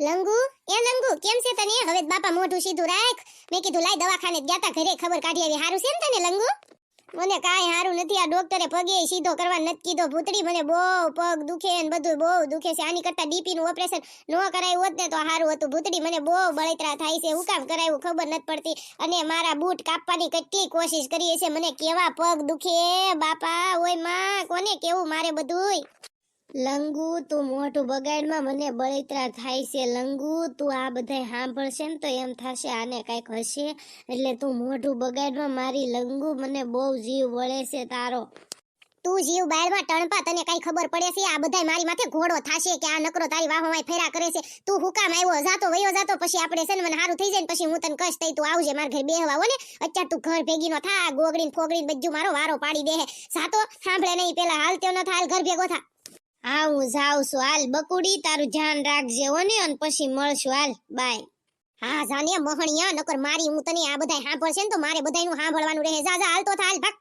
લંગુ? એ લંગુ, કેમ છે તને? હવે બાપા મોઢું સીધું રાખ. મેં કીધું, લાય દવાખાને ગયા તા ઘરે ખબર કાઢી આવી. હારું છે ને તને લંગુ? મને કાંઈ હારું નથી. આ ડોક્ટરે પગે સીધો કરવા નથી કીધો. ભૂતડી મને બહુ પગ દુખે ને બધું બહુ દુખે છે. આની કરતા ડીપી નું ઓપરેશન ન કરાયું હોત ને તો હારું હતું. ભૂતડી મને બહુ બળતરા થાય છે. હું કામ કરાયું ખબર નથી પડતી. અને મારા બૂટ કાપવાની કેટલી કોશિશ કરીએ છે મને કેવા પગ દુખે? બાપા, ઓયમાં, કોને કેવું મારે બધુંય? લંગુ, તું મોઢું બગાડમાં, મને બળતરા થાય છે. લંગુ, તું આ બધા સાંભળશે ને તો એમ થશે આને કાંઈક હશે. એટલે તું મોઢું બગાડમાં, મારી લંગુ મને બહુ જીવ વળે છે તારો. તું જીવ બાળમાં ટણપા તને કઈ ખબર પડે છે? આ બધા મારી માથે ઘોડો થાશે કે આ નકરો તારી વાહોમાં ફેરા કરે છે. તું હુકામ આવ્યો, જાતો વયો જાતો, પછી આપણે છે ને મને સારું થઈ જાય ને પછી હું તને કશ થઈ તું આવજે, મારા ઘરે બેહવા ને. અત્યારે તું ઘર ભેગી નો થા ગોગડીન ફોગડીન બધું મારો વારો પાડી દે જાતો સાંભળે નહીં, પેલા હાલ તેનો થા ઘર ભેગો થા. હા હું જાઉં છું. હાલ બકુડી, તારું ધ્યાન રાખજે, હો ને? અને પછી મળશું. હાલ, બાય. હા જાનિયા મોહણિયા નકર મારી હું તને આ બધાય સાંભળશે ને તો મારે બધાયનું સાંભળવાનું રહે. જા જા, હાલ તો હાલ, ભાગ.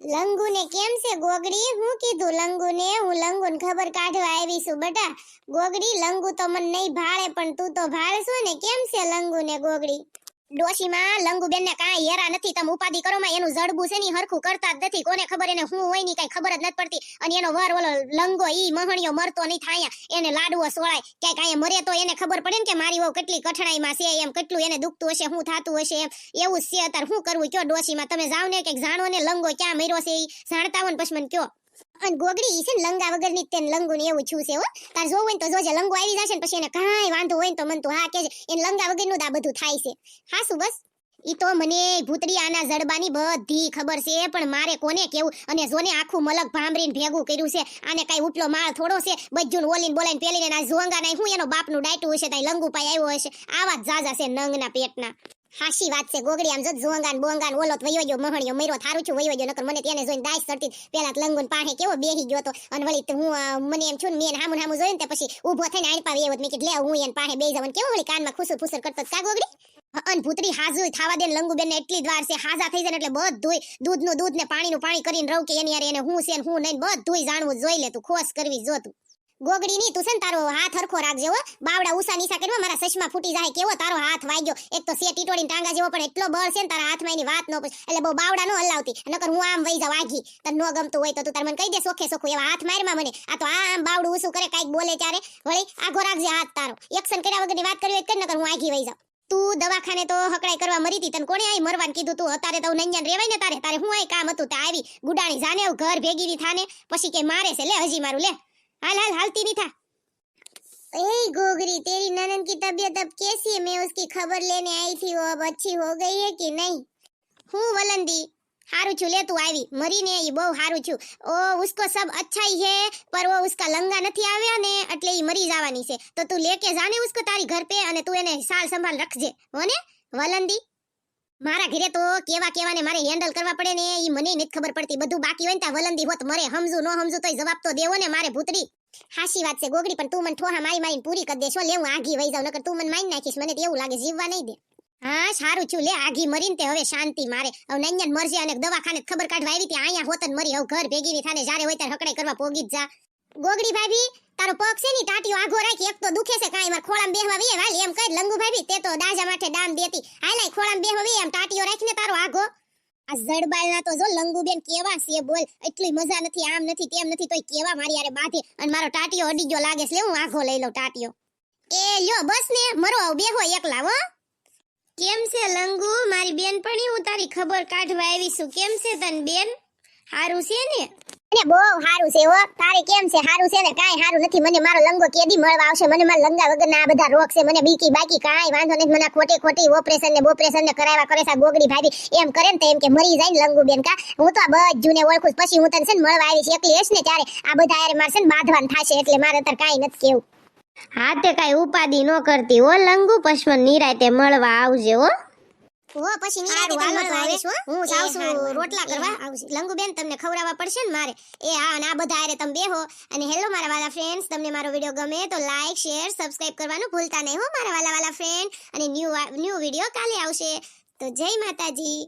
લંગુને કેમ છે ગોગડી? હું કીધું લંગુને, હું લંગુને ખબર કાઢવા આવી છું, બટા. ગોગડી, લંગુ તો મને નહીં ભાળે, પણ તું તો ભાળશું ને. કેમ છે લંગુને ગોગડી? ડોશીમાં લંગુબેન ને કાંઈ હેરા નથી. તમે ઉપાધિ કરો માં એનું જડબું છે ની હરખું કરતા જ નથી. કોને ખબર એને હું હોયની કઈ ખબર જ નથી પડતી. અને એનો વર ઓલો લંગો ઈ મહણિયો મરતો નહીં થાય એને લાડવો સોળાય. ક્યાંક કાંઈ મરે તો એને ખબર પડે ને કે મારી વહુ કેટલી કઠણાઈમાં છે એમ, કેટલું એને દુખતું હશે, શું થતું હશે એમ. એવું છે અત્યારે. શું કરવું? કયો ડોશીમાં? તમે જાઓ ને કે જાણો ને લંગો ક્યાં મર્યો છે એ જાણતા હોય ને પછી મને કયો. અને ગોગડી છે ને લંગા વગરની તેન લંગુ ને એવું છું હો. તાર જોવું તો જોજે, લંગો આવી જશે ને પછી એને કાંઈ વાંધો હોય તો મન તો હા કેજે એને લંગા વગરનું જ આ બધું થાય છે. હાસુ બસ? ઈ તો મને આના જડબાની બધી ખબર છે, પણ મારે કોને કેવું અને જોને આખું મલક ભાંભરીને ભેગું કર્યું છે. આને કઈ ઉપલો માળ થોડો છે? બજ્જુન ઓલીને બોલાઈને પેલીને ના જોંગા નાય હું એનો બાપનું ડાયટું હશે તાઈ લંગુ પાઈ આવ્યો હશે. આવા જાજા છે નંગના પેટના. હાશી વાત છે, ગોગડી આમ જો ઝોંગાન બોંગાન ઓલો વયો ગયો, મહણિયો મર્યો, થારું છું, વયો ગયો, નકર મને તેને જોઈને દાઈસ ચડતી પેલા લંગુન પાહે કેવો બેહી ગયો તો, અને વળી હું મને એમ છું મેં હામું હામું જોયું પછી ઊભો થઈને આઈ પાવી આવ્યો મેં કીધું, લે, હું એને પાહે બેસી જાઉં. કેવો વળી કાનમાં ખુસુર ફુસર કરતો કા ગોગડી? અન ભૂતરી હાજુ થવા દે લંગુ બેન એટલી વાર છે, હાજા થઈ જાય એટલે બધું દૂધનું દૂધ ને પાણીનું પાણી કરીને રહું કે એની યાર એને હું છે હું નહીં બધું જાણવું જોઈ લે તું, ખોસ કરવી જો તું. ગોગડી ની તું છે ને તારો હાથ હરખો રાખજે હો. બાવડા ઉસા નીસા કરવા મારા સચમાં ફૂટી જાય, કેવો તારો હાથ વાગ્યો. એક તો સે ટીટોડીને ટાંગા જેવો, પણ એટલો બળ છે ને તારા હાથમાં એની વાત ન પૂછ. એટલે બહુ બાવડા નો હલાવતી. નકર હું આમ વઈ જાવ આઘી તને ન ગમતું હોય તો તું તાર મને કહી દે સોખે સોખું, એવા હાથ મારમાં મને. આ તો આમ બાવડું ઉસું કરે, કાઈક બોલે ત્યારે. વળી આઘો રાખજે હાથ તારો. એક્શન કર્યા વગરની વાત કરવી હોય તો નકર હું આઘી વઈ જાઉં. તું દવાખાને તો હકડાઈ કરવા મરી હતી, તને કોણે આઈ મરવાનું કીધું તું? અત્યારે તો નંજન રેવાય ને તારે. તારે હું આઈ કામ હતું? તે આવી ગુડાણી જાને ઘર ભેગી થાને. પછી કે મારે છે, લે હજી મારું, લે. हाल हाल हालती नहीं था ए गोगरी तेरी ननद की तबीयत अब कैसी है मैं उसकी खबर लेने आई थी वो अब अच्छी हो गई है कि नहीं હું વલંદી હારું છું લે તું આવી મરીને ઈ બહુ હારું છું ઓ ઉસકો સબ અચ્છા ही है पर वो उसका લંગા નથી આવ્યા ને એટલે ઈ મરી જવાની છે તો તું લેકે જાને ઉસકો તારી ઘર पे અને તું એને સાલ સંભાળ રાખજે હો ને વલંદી મારા ઘરે તો કેવા કેવા ને મારે હેન્ડલ કરવા પડે ને એ મને નથી ખબર પડતી. બધું બાકી હોય ને ત્યાં વલંદી હોત, મરે સમજુ, ન સમજુ તોય જવાબ તો દેવો ને મારે ભૂતરી. હાશી વાત છે ગોગડી, પણ તું મને ઠોહા મારી મારીને પૂરી કરી દેશો. લે, હું આઘી વહી જાઉં, નકર તું મને મારી નાખીશ. મને તો એવું લાગે જીવવા નહીં દે. હા, સારું છું. લે, આઘી મરીને તે હવે શાંતિ મારે. હવે નૈયન મરજે અને દવાખાને ખબર કાઢવા આવી હતી. અહીંયા હોતન મરી. હવે ઘર ભેગી ની થાને. જ્યારે હોય ત્યારે હકડાઈ કરવા પોગી જ જા. ગોગડી ભાભી, તારો પગ છે ની ટાટીઓ આઘો રાખી, એક તો દુખે છે કાંઈ, માર ખોળામાં બેહવા વીએ વાલી એમ કઈ, લંગુ ભાભી, તે તો દાજા માથે ડામ દેતી. હાલ આય ખોળામાં બેહવા વીએ એમ ટાટીઓ રાખીને તારો આઘો. આ જડબાલના તો જો લંગુબેન કેવા છે બોલ. એટલી મજા નથી, આમ નથી, તેમ નથી, તોય કેવા મારી યારે બાધે. અને મારો ટાટીઓ અડી ગયો, લાગે છે હું આઘો લઈ લઉં ટાટીઓ એ, લ્યો, બસ ને, મરો આવ, બેહો એકલા, હો. કેમ છે, લંગુ? મારી બેન પણ હું તારી ખબર કાઢવા આવી છું કેમ છે તન બેન? હારું છે ને? અને બહુ સારું છે હો. તારે કેમ છે? સારું છે ને? કાંઈ સારું નથી. મને મારો લંગો કેદી મળવા આવશે? મને મારા લંગા વગરના આ બધા રોગ છે. મને બીકી બાકી કાંઈ વાંધો નથી. મને ખોટી ખોટી ઓપરેશન ને બોપરેશન ને કરાવ્યા કરે છે ગોગડી ભાભી. એમ કરે ને તો એમ કે મરી જાય ને લંગુ બેન કા. હું તો આ બધું ઓળખું પછી હું તને છે ને મળવા આવી છે. એકલી હશ ને ત્યારે આ બધા યારે મારે છે ને બાંધવાન થશે. એટલે મારે અત્યારે કાંઈ નથી કેવું. હા તે કાંઈ ઉપાધિ ન કરતી હો. લંગુ નિરાય નિરાતે મળવા આવજે હો. હો પછી નિરાતે તમને આવીશ હો. હું જાઉં છું રોટલા કરવા. લંગુ બેન તમને ખવડાવવા પડશે ને મારે. એ હા અને આ બધા હારે તમે બેહો. અને હેલો મારા વાલા ફ્રેન્ડ્સ તમને મારો વિડિયો ગમે તો લાઈક શેર સબસ્ક્રાઇબ કરવાનું ભૂલતા નહીં હો મારા વાલા વાલા ફ્રેન્ડ અને ન્યૂ ન્યૂ વિડિયો કાલે આવશે. તો જય માતાજી.